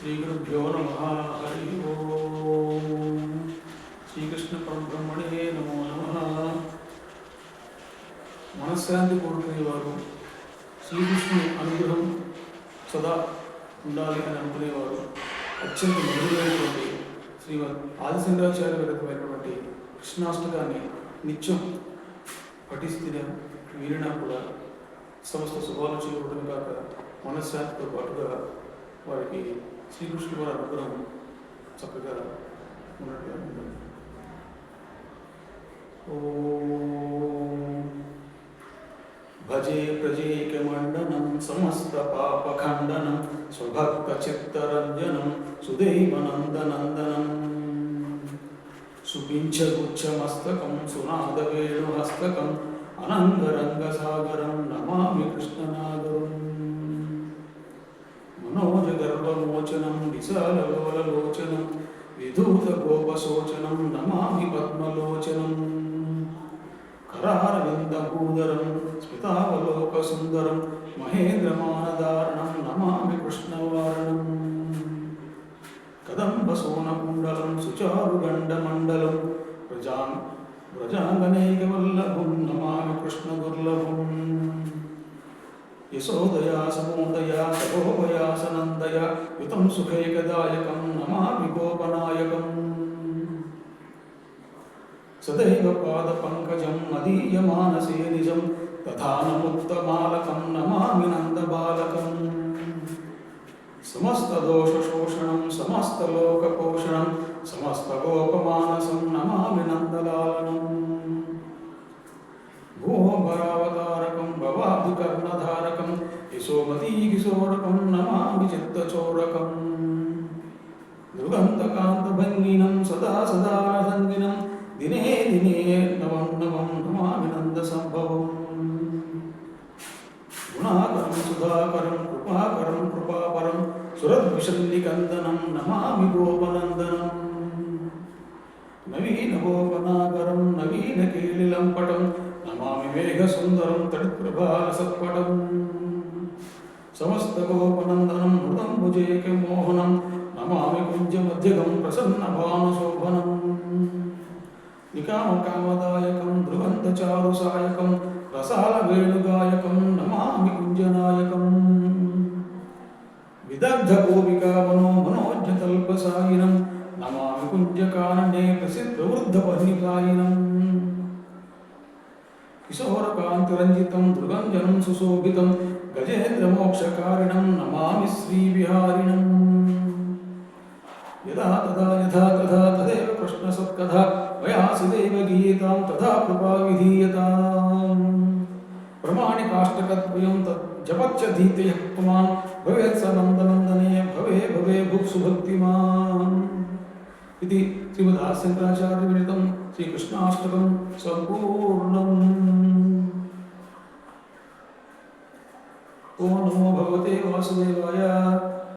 శ్రీగురుభ్యో నమ. హరి ఓం. శ్రీకృష్ణ పరబ్రహ్మణే నమో నమ. మనశ్శాంతి కోరుకునే వారు శ్రీకృష్ణుని అనుగ్రహం సదా ఉండాలి అని అనుకునేవారు అత్యంత మధురైనటువంటి శ్రీమద్ ఆదిశంకరాచార్య విరకమైనటువంటి కృష్ణాష్టకాన్ని నిత్యం పఠిస్తున్న వీరినా కూడా సమస్త శుభాలు చేయకూడదు కాక మనశ్శాంతితో పాటుగా వారికి శ్రీకృష్ణుడు వారి అనుగ్రహం చక్కగా ఉన్నట్టుగా ఉంటుంది ఓం భజే ప్రజేకమండనం సమస్త పాపఖండనం స్వభక్త చిత్తరంజనం సుదైవనందనందనం సుపించగుచ్చమస్తకం సునాదవేణుహస్తకం అనంగరంగసాగరం నమామి కృష్ణనాగరం. మనోజగర్వమోచనం విశాలలోలలోచనం విధూత గోపశోచనం నమామి పద్మలోచనం. కరారవిందభూదరం స్మితావలోకసుందరం మహేంద్రమానదారణం నమామి కృష్ణవారణం. కదంబ సోనకుండలం సుచారుగండమండలం ప్రజాం వ్రజాంగనైకవల్లభం నమామి కృష్ణదుర్లభం. यशोदया समोदया सभोभया सनन्दया युतं सुखैकदायकं नमामि गोपनायकम् सदैव पादपङ्कजं मदीयमानसे निजं तथा नमुत्तमालकं नमामि नन्दबालकम् समस्तदोषशोषणं समस्तलोकपोषणं समस्तगोपमानसं नमामि नन्दलालनम् కిశోరకం నమామి చిత్తచోరకం దుర్గంధకాంతభంగినం సదా సదా సంగినం దినే దినే నవం నవం నమామి నందసంభవం గుణాకరం సుధాకరం కృపాకరం కృపాపరం సురద్విషల్లికందనం నమామి గోపనందనం. నవీన గోపనాకరం నవీన కీలిలంపటం నమామి మేఘసుందరం తడిప్రభాల సత్పటం సమస్త గోపనందనం మృదం భుజేక మోహనం నమామి కుంజమధ్యగం ప్రసన్న భానుశోభనం నికామకామదాయకం ధ్రువంతచారు సాయకం రసాల వేణుగాయకం నమామి కుంజనాయకం విదగ్ధ గోపికా మనో మనోజ్ఞతల్పసాయినం నమామి కుంజకారణే ప్రసిద్ధ వృద్ధ పర్ణికాయినం కిశోరకాంతిరంజితం దృగంజనం సుశోభితం గజేంద్రమోక్షకారిణం मोक्षकारिणं नमामि श्रीविहारिणम् यदा तदा यथा तथा तदेव प्रश्नसत्कथा वयासि देव गीतां तथा कृपा विधीयताम् प्रमाणिकाष्टकद्वयं तत् जपच्च धीतयः पुमान् भवेत् स नन्दनन्दने भवे भवे भुक्सु भक्तिमान् इति श्रीमदास्यङ्कराचार्यविरचितं श्रीकृष्णाष्टकं सम्पूर्णम् ਉਸ ਨਿਵਾਇਆ